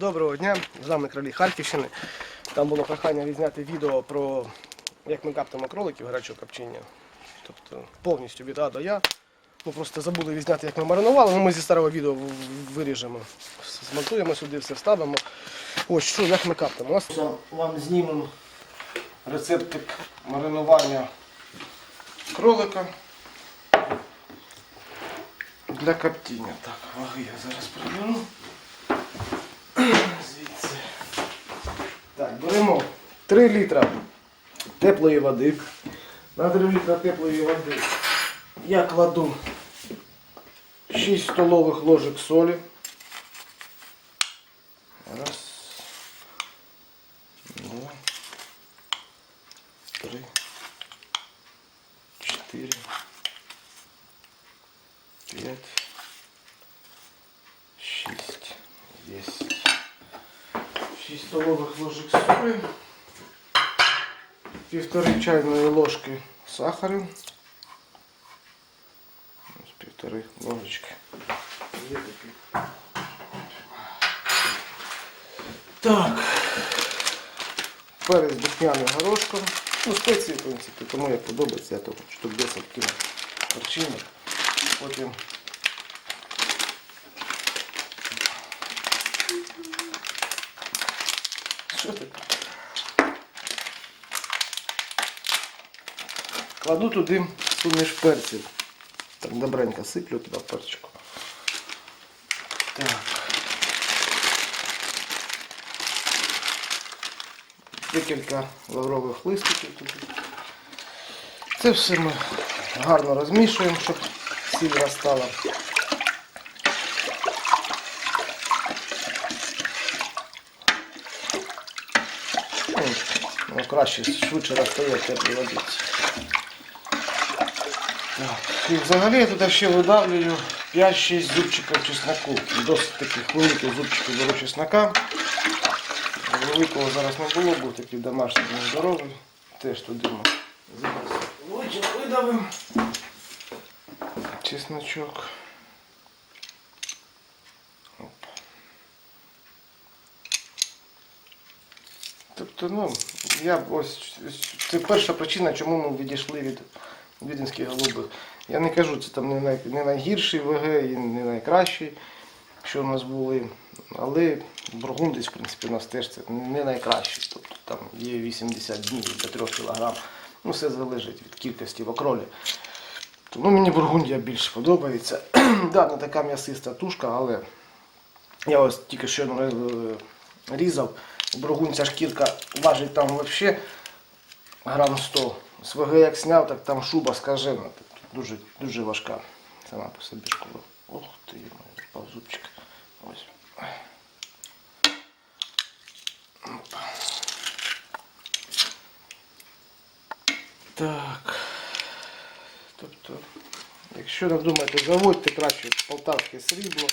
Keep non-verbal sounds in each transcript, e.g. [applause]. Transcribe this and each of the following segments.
Доброго дня, з вами кролі Харківщини. Там було прохання відзняти відео про як ми каптимо кроликів гарячого копчення. Тобто повністю від А до Я. Ми просто забули відзняти, як ми маринували, але ми зі старого відео виріжемо. Змонтуємо сюди, все вставимо. Ось що, як ми каптимо. Ось вам знімемо рецептик маринування кролика для коптіння. Так, ваги я зараз приберу. Звідси. Так, беремо 3 літра теплої води. На 3 літра теплої води я кладу 6 столових ложок солі. 6 столовых ложек півтори чайної ложки сахару, Ось півтори ложечки. Так, перець духмяним горошком. Ну, спеції, в принципі, тому як подобається, я там штук 10 кг перчинок. Потім Що таке? Кладу туди суміш перців. Так добренько сиплю туди перчику. Так. Декілька лаврових листиків туди. Це все ми гарно розмішуємо, щоб сіль розстала. ну, краще швидше розстає в теплій водиці. Так. І взагалі я туди ще видавлюю 5-6 зубчиків чесноку. Досить таких великих зубчиків беру чеснока. Великого зараз не було, був такий домашній нездоровий. Теж туди ми зараз лучик видавимо. Чесночок. Оп. Тобто, ну, я ось це перша причина, чому ми відійшли від віденських голубих. Я не кажу, це там не, най, не найгірший ВГ і не найкращий, що в нас були. Але бургундець, в принципі, у нас теж це не найкращий. Тобто там є 80 днів до 3 кг. Ну, все залежить від кількості в окролі. Ну, мені бургундія більше подобається. [clears throat] да, не така м'ясиста тушка, але я ось тільки що е, Бургунця шкірка важить там взагалі грам 100. З ВГ як зняв, так там шуба скажена. Дуже, дуже важка. Сама по собі школа. Ох ти, впав зубчик. Так. Тобто, якщо не думаєте, заводьте краще полтавське срібло,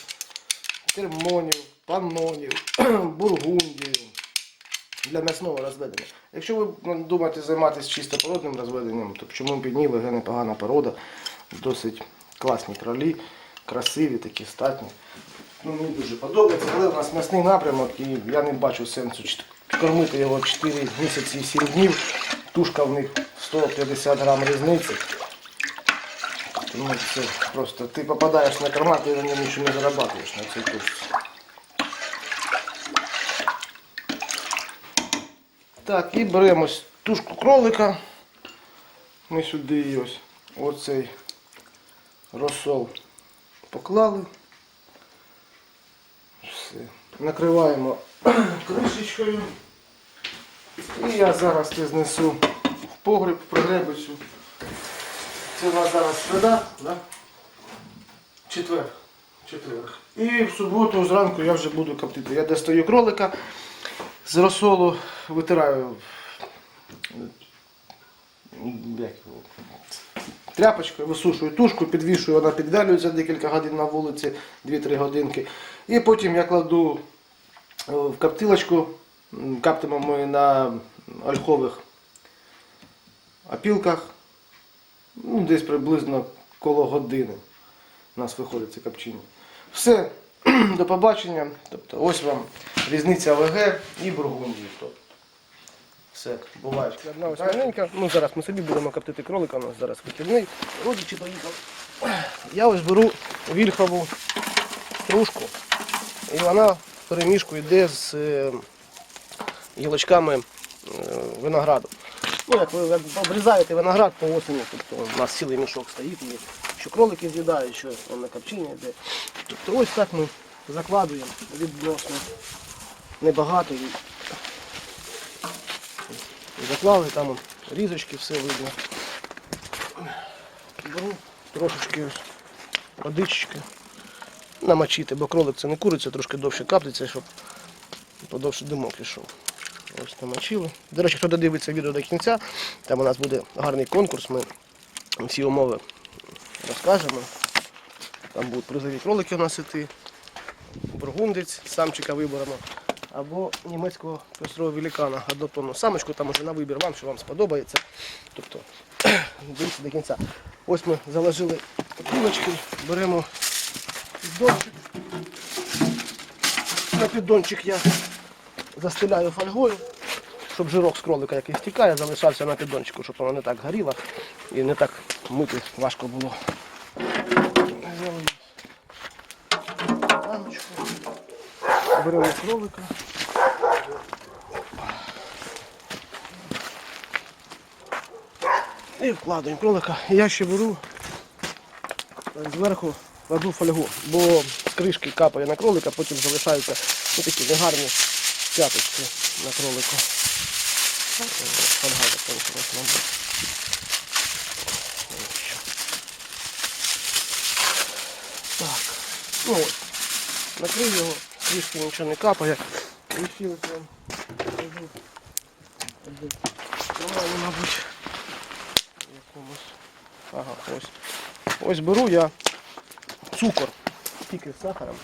термонів, панонів, [clears throat] бургундію для м'ясного розведення. Якщо ви ну, думаєте займатися чисто породним розведенням, то чому ні, ВГ непогана порода, досить класні кролі, красиві, такі статні. Ну, мені дуже подобається, але у нас м'ясний напрямок і я не бачу сенсу кормити його 4 місяці і 7 днів. Тушка в них 150 грам різниці. Тому це просто ти попадаєш на корма, ти на ньому нічого не зарабатуєш на цій тушці. Так, і беремо тушку кролика. Ми сюди її ось оцей розсол поклали. Все. Накриваємо [clears throat] кришечкою. І я зараз це знесу в погреб, в прогребицю. Це у нас зараз середа, да? Четвер. Четвер. І в суботу зранку я вже буду коптити. Я достаю кролика з розсолу, витираю як тряпочкою, висушую тушку, підвішую, вона підвялюється декілька годин на вулиці, 2-3 годинки. І потім я кладу е, в коптилочку, М, каптимо ми на ольхових опілках, ну, десь приблизно коло години у нас виходить це копчення. Все, [clears throat] до побачення. Тобто ось вам різниця ВГ і бургундії. Тобто. Все, буває. Одна ось маленька. Ну зараз ми собі будемо коптити кролика, у нас зараз вихідний. Родичі поїхали. Я ось беру вільхову стружку, і вона перемішку йде з е, гілочками е, винограду. Ну, як ви як обрізаєте виноград по осені, тобто у нас цілий мішок стоїть, і що кролики з'їдають, що на копчення йде. Тобто ось так ми закладуємо відносно небагато. Заклали, там різочки, все видно. Беру трошечки водички намочити, бо кролик це не куриця, трошки довше каплиться, щоб подовше димок пішов. Ось намочили. До речі, хто додивиться відео до кінця, там у нас буде гарний конкурс, ми всі умови розкажемо. Там будуть призові кролики у нас іти, бургундець, самчика виберемо. Або німецького пестрового великана, однотонну самочку, там уже на вибір вам, що вам сподобається. Тобто, [clears throat] дивіться до кінця. Ось ми заложили кулочки, беремо піддончик. На піддончик я застеляю фольгою, щоб жирок з кролика, який стікає, залишався на піддончику, щоб воно не так горіло і не так мити важко було. Беремо кролика. І вкладаємо кролика. Я ще беру зверху кладу фольгу, бо з кришки капає на кролика, потім залишаються ну, такі негарні п'яточки на кролику. Фольга закінчилась, мабуть. Так. Ну ось. Накрив його, з нічого не капає. І ось вам покажу. Мабуть. Якомусь. Ага, ось. Ось беру я цукор, тільки з сахаром,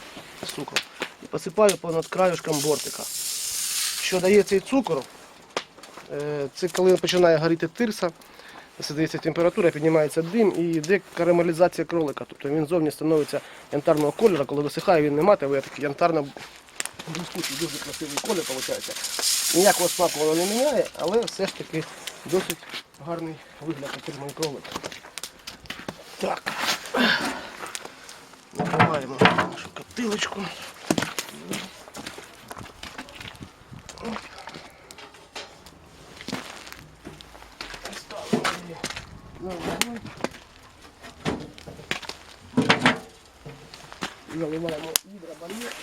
цукор, і посипаю понад краюшком бортика. Що дає цей цукор? Е, Це коли починає горіти тирса, здається температура, піднімається дим і йде карамелізація кролика. Тобто він зовні становиться янтарного кольору, коли висихає, він не матовий, а такий янтарно блискучий, дуже красивий колір виходить. Ніякого смаку воно не міняє, але все ж таки досить гарний вигляд отримує кролик. Так. Накриваємо нашу коптилочку. Заливаємо гідробар'єр,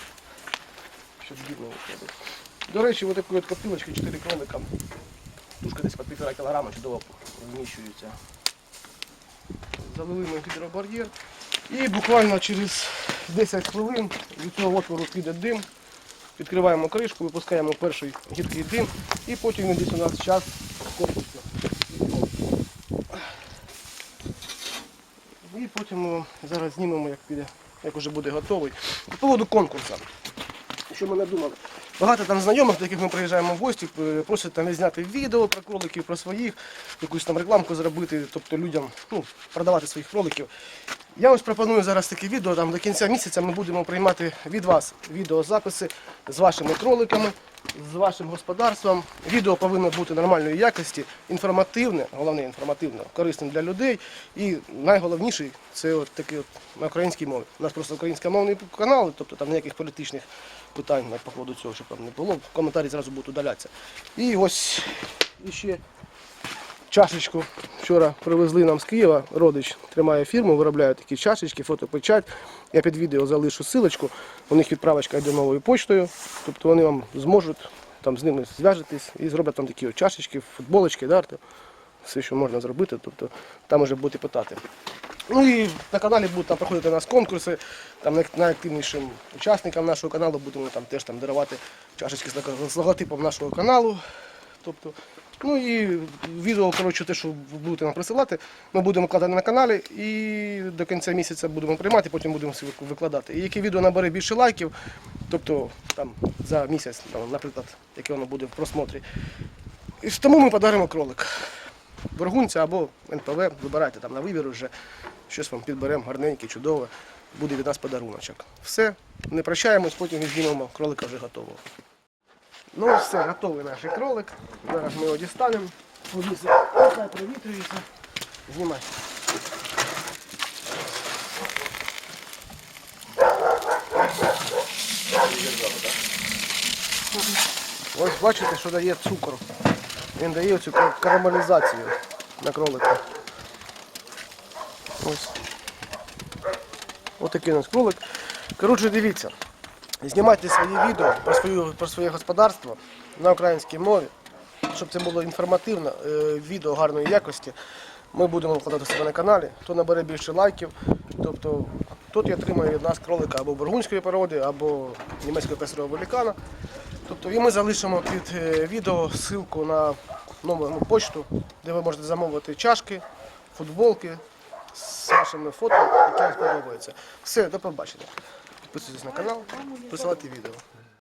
щоб дивно виходить. До речі, ось такої коптилочки 4 кролика. Тушка десь по півтора кілограма чудово вміщується. Залили ми гідробар'єр. І буквально через 10 хвилин від цього отвору піде дим. Відкриваємо кришку, випускаємо перший гіркий дим і потім десь у нас час копиться. І потім ми вам зараз знімемо, як піде, як вже буде готовий. По поводу конкурсу. Що ми надумали? Багато там знайомих, до яких ми приїжджаємо в гості, е, просять там зняти відео про кроликів, про своїх, якусь там рекламку зробити, тобто людям ну, продавати своїх кроликів. Я ось пропоную зараз таке відео, там до кінця місяця ми будемо приймати від вас відеозаписи з вашими кроликами, з вашим господарством. Відео повинно бути нормальної якості, інформативне, головне інформативне, корисним для людей. І найголовніший це от такий от на українській мові. У нас просто українськомовний канал, тобто там ніяких політичних питань по поводу цього, щоб там не було. Коментарі зразу будуть удалятися. І ось іще чашечку вчора привезли нам з Києва. Родич тримає фірму, виробляє такі чашечки, фотопечать. Я під відео залишу силочку. У них відправочка йде новою почтою. Тобто вони вам зможуть там з ними зв'яжетесь і зроблять там такі чашечки, футболочки, да, все, що можна зробити. Тобто там вже будете питати. Ну і на каналі будуть там проходити у нас конкурси. Там найактивнішим учасникам нашого каналу будемо там теж там дарувати чашечки з логотипом нашого каналу. Тобто, ну і відео, коротше, те, що будете нам присилати, ми будемо викладати на каналі і до кінця місяця будемо приймати, потім будемо всі викладати. І яке відео набере більше лайків, тобто там за місяць, там, наприклад, яке воно буде в просмотрі. І тому ми подаримо кролик. Бургунця або НПВ, вибирайте там на вибір вже. Щось вам підберемо гарненьке, чудове. буде від нас подаруночок. Все, не прощаємось, потім візьмемо кролика вже готового. Ну все, готовий наш кролик. Зараз ми його дістанемо. Повісимо, провітрюється. Знімай. Ось бачите, що дає цукор. Він дає цю кар- карамелізацію на кролика. Ось. Ось такий у нас кролик. Коротше, дивіться. Знімайте свої відео про, свою, про своє господарство на українській мові, щоб це було інформативно, е, відео гарної якості. Ми будемо викладати себе на каналі. Хто набере більше лайків, тобто тут я отримаю від нас кролика або бургунської породи, або німецького песарого великана. Тобто і ми залишимо під е, відео ссылку на номерну почту, де ви можете замовити чашки, футболки з вашими фото, які вам сподобаються. Все, до побачення. Підписуйтесь на канал, присилайте відео.